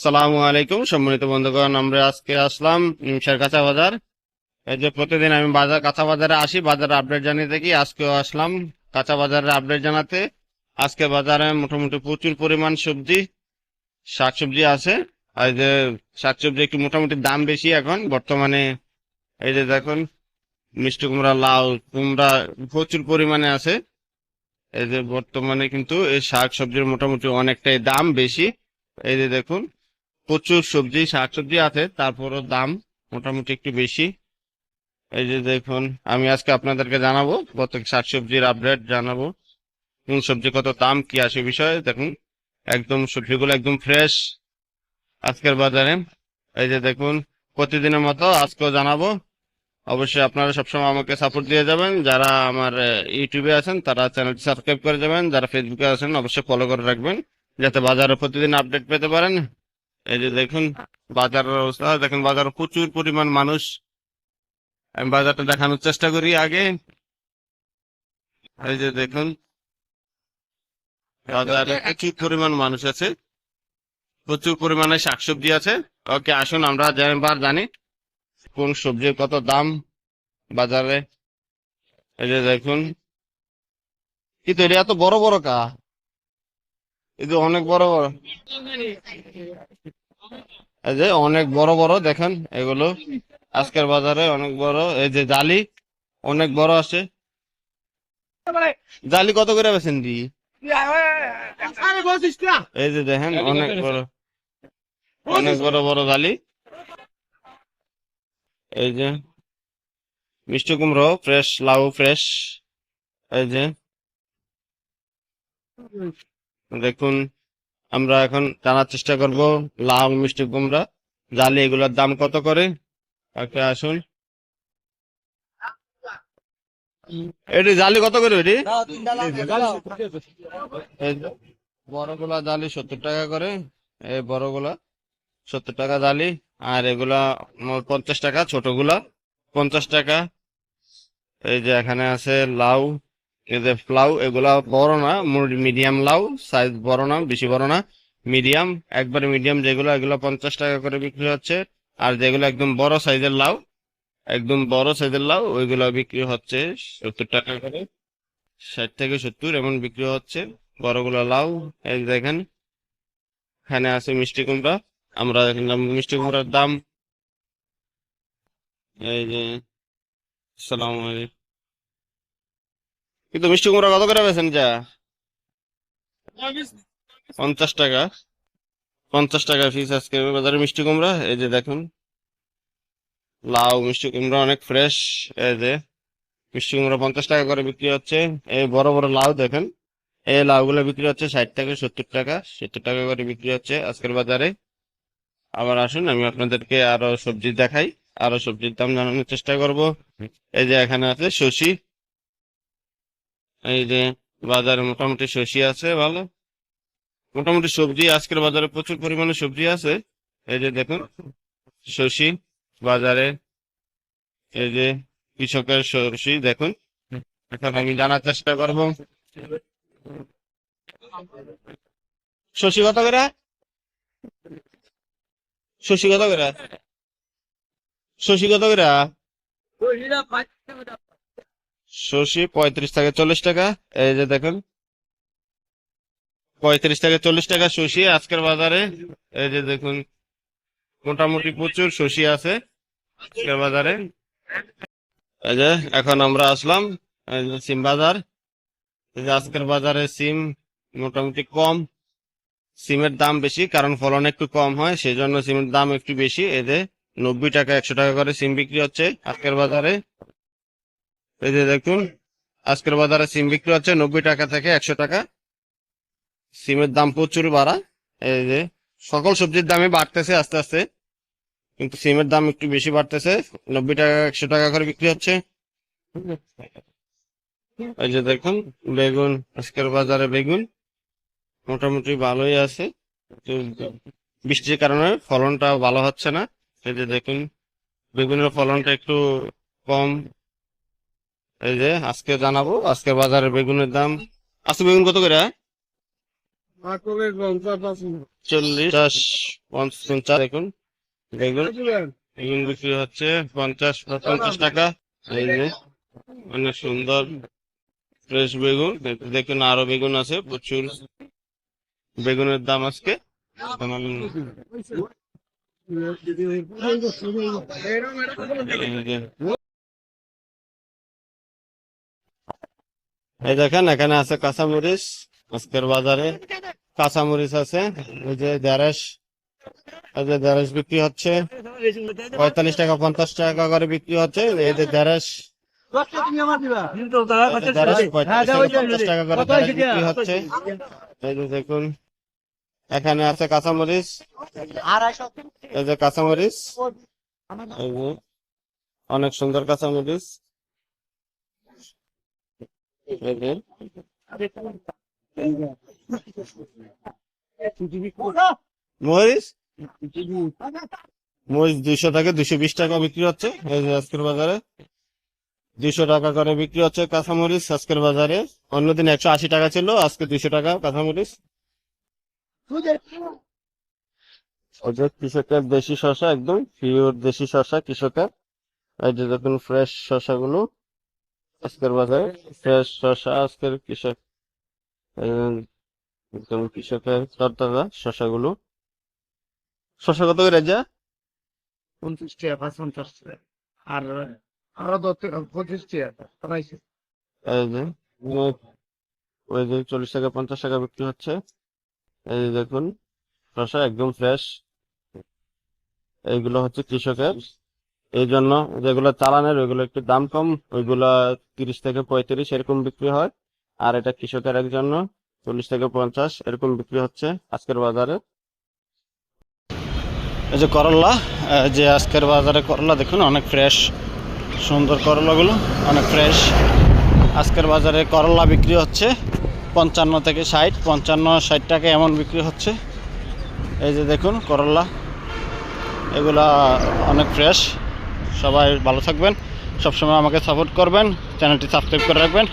সালামু আলাইকুম, সম্মানিত বন্ধুগণ, আমরা আজকে আসলাম নিমসার কাঁচা বাজার এই যে প্রতিদিন আমি বাজার কাঁচা বাজারে আসি বাজারে আপডেট জানিয়ে থাকি আজকেও আসলাম কাঁচা বাজারের আপডেট জানাতে। আজকে বাজারে মোটামুটি প্রচুর পরিমাণ সবজি, শাকসবজি আছে। আর যে শাকসবজি একটু মোটামুটি দাম বেশি এখন। বর্তমানে এই যে দেখুন, মিষ্টি কুমড়া, লাউ কুমড়া প্রচুর পরিমাণে আছে। এই যে বর্তমানে কিন্তু এই শাক সবজির মোটামুটি অনেকটাই দাম বেশি। এই যে দেখুন প্রচুর সবজি, শাকসবজি আছে, তারপরও দাম মোটামুটি একটু বেশি। এই যে দেখুন, আমি আজকে আপনাদেরকে জানাব, প্রত্যেক শাকসবজির আপডেট জানাব, কোন সবজি কত দাম, কি আসে বিষয়ে। দেখুন, একদম সবজিগুলো একদম ফ্রেশ আজকের বাজারে, এই যে দেখুন, প্রতিদিনের মতো আজকেও জানাব। অবশ্যই আপনারা সবসময় আমাকে সাপোর্ট দিয়ে যাবেন। যারা আমার ইউটিউবে আছেন, তারা চ্যানেলটি সাবস্ক্রাইব করে যাবেন। যারা ফেসবুকে আছেন, অবশ্যই ফলো করে রাখবেন, যাতে বাজারে প্রতিদিন আপডেট পেতে পারেন। এই যে দেখুন, বাজারের অবস্থা। দেখুন, বাজারে প্রচুর পরিমাণ মানুষ। আমি বাজারটা দেখানোর চেষ্টা করি আগে। এই যে দেখুন, বাজারে প্রচুর পরিমাণ মানুষ আছে। প্রচুর পরিমাণে শাকসবজি আছে। ওকে, আসুন আমরা যেবার জানি কোন সবজির কত দাম বাজারে। এই যে দেখুন কিন্তু এটা এত বড় বড় কা এটা অনেক বড় বড়। এই যে অনেক বড় বড়, দেখেন এগুলো। আজকের বাজারে অনেক বড়। এই যে জালি, অনেক বড় আছে। জালি কত করে বেছেন দি এই যে দেখেন, অনেক বড়। অনেক বড় বড় জালি। এই যে মিষ্টি কুমড়ো, ফ্রেশ, লাউ ফ্রেশ। এই যে দেখুন, আমরা এখন জানার চেষ্টা করব, লাউ, মিষ্টি কুমড়া, জালি, এগুলোর দাম কত করে? কাকে আসুন। এটি জালি কত করে এটি? বড়গুলা জালি সত্তর টাকা করে, এই বড়গুলা সত্তর টাকা জালি, আর এগুলা পঞ্চাশ টাকা, ছোটগুলা পঞ্চাশ টাকা। এই যে এখানে আছে লাউ যে লাউ, এগুলা বড় না মিডিয়াম লাউ সাইজ বড় না, বেশি বড় না মিডিয়াম একবারে মিডিয়াম যেগুলো, এগুলো পঞ্চাশ টাকা করে বিক্রি হচ্ছে, আর যেগুলো একদম বড় সাইজের লাউ, একদম বড় সাইজের লাউ, ওইগুলো বিক্রি হচ্ছে সত্তর টাকা করে, ষাট থেকে সত্তর এমন বিক্রি হচ্ছে, বড়গুলো লাউ যে দেখেন, এখানে আছে মিষ্টি কুমড়া, আমরা মিষ্টি কুমড়ার দাম, এই যে সালাম আলাইকুম। কিন্তু মিষ্টি কুমড়া কত করে বেছেন যা পঞ্চাশ টাকা। পঞ্চাশ টাকা পিস আজকে বাজারে মিষ্টি কুমড়া, এই যে দেখুন। লাউ, মিষ্টি কুমড়া অনেক ফ্রেশ এই যে। মিষ্টি কুমড়া পঞ্চাশ টাকা করে বিক্রি হচ্ছে। এই বড় বড় লাউ দেখেন, এই লাউগুলো বিক্রি হচ্ছে ষাট থেকে সত্তর টাকা সত্তর টাকা করে বিক্রি হচ্ছে আজকের বাজারে। আবার আসুন, আমি আপনাদেরকে আরও সবজি দেখাই, আরও সবজির দাম জানানোর চেষ্টা করব। এই যে এখানে আছে শশি এই যে বাজারে মোটামুটি শশি আছে, ভালো? মোটামুটি সবজি, আজকের বাজারে প্রচুর পরিমাণে সবজি আছে। এই যে দেখুন, শশি, বাজারে, এই যে কৃষকের শশি, দেখুন। এখন আমি জানার চেষ্টা করব। শশি কত করে? শশি কত করে? শশি কত করে? শশি পঁয়ত্রিশ থেকে চল্লিশ টাকা, এই যে দেখুন। পঁয়ত্রিশ থেকে চল্লিশ টাকা শশি, আজকের বাজারে, এই যে দেখুন, মোটামুটি প্রচুর শশি আছে আজকের বাজারে। এই যে, এখন আমরা আসলাম সিম বাজার। এই যে আজকের বাজারে সিম মোটামুটি কম, সিমের দাম বেশি, কারণ ফলন একটু কম হয় সেই জন্য সিমের দাম একটু বেশি। যে নব্বই টাকা, একশো টাকা করে সিম বিক্রি হচ্ছে আজকের বাজারে। এই যে দেখুন, আজকের বাজারে সিম বিক্রি হচ্ছে নব্বই টাকা থেকে একশো টাকা। সিমের দাম প্রচুর বাড়া। এই যে সকল সবজির দামই বাড়তেছে আস্তে আস্তে, কিন্তু সিমের দাম একটু বেশি বাড়তেছে। নব্বই টাকা, একশো টাকা করে বিক্রি হচ্ছে। এই যে দেখুন, বেগুন, আজকের বাজারে বেগুন মোটামুটি ভালোই আছে। বৃষ্টির কারণে ফলনটা ভালো হচ্ছে না। এই যে দেখুন, বেগুনের ফলনটা একটু কম। এই যে, আজকে জানাব, আজকে বাজারে বেগুনের দাম। আজকে বেগুন কত করে? চল্লিশ, পঞ্চাশ, দেখুন। বেগুন বেগুন বিক্রি হচ্ছে পঞ্চাশ পঞ্চাশ টাকা। অনেক সুন্দর, ফ্রেশ বেগুন। আরও বেগুন আছে, প্রচুর। বেগুনের দাম আজকে। এই দেখেন, এখানে আছে কাঁচামরিচ, আজকের বাজারে কাঁচামরিচ আছে ওই যে দেড়শ এই যে দেড়শ বিক্রি হচ্ছে, পঁয়তাল্লিশ টাকা, পঞ্চাশ টাকা করে বিক্রি হচ্ছে, এই যে দেড়শ দেখুন, এখানে আছে কাঁচামরিচ, এই যে কাঁচামরিচ অনেক সুন্দর কাঁচামরিচ। মরিচ থেকে বিশ বিক্রি হচ্ছে। আজকের বাজারে। টাকা করে বিক্রি হচ্ছে আজকের বাজারে। অন্যদিন একশো আশি টাকা ছিল, আজকে দুইশো টাকা কাঁচামরিচ। কৃষকের দেশি শসা, একদম দেশি শসা কৃষকের। এই যে দেখুন ফ্রেশ শসা গুলো আজকের বাজারে? ফ্রেশ শসা? আজকের কৃষক একদম কৃষকের তরতাজা শসা গুলো শসা কত করে যা পঞ্চাশ টাকা পঞ্চাশ টাকা। আর আরও দশ টাকা পঁচিশ টাকা ওই যে চল্লিশ টাকা পঞ্চাশ টাকা বিক্রি হচ্ছে। এই যে দেখুন শসা একদম ফ্রেশ। এইগুলো হচ্ছে কৃষকের এই জন্য যেগুলো চালানের, ওইগুলো একটু দাম কম, ওইগুলো তিরিশ থেকে পঁয়ত্রিশ এরকম বিক্রি হয়। আর এটা কৃষকের এক জন্য চল্লিশ থেকে পঞ্চাশ এরকম বিক্রি হচ্ছে আজকের বাজারে। এই যে করল্লা যে আজকের বাজারে করলা, দেখুন, অনেক ফ্রেশ সুন্দর করলাগুলো, অনেক ফ্রেশ আজকের বাজারে করলা বিক্রি হচ্ছে পঞ্চান্ন থেকে ষাট, পঞ্চান্ন, ষাট টাকা এমন বিক্রি হচ্ছে। এই যে দেখুন, করলা, এগুলা অনেক ফ্রেশ সবাই ভালো থাকবেন সবসময় আমাকে সাপোর্ট করবেন চ্যানেলটি সাবস্ক্রাইব করে রাখবেন।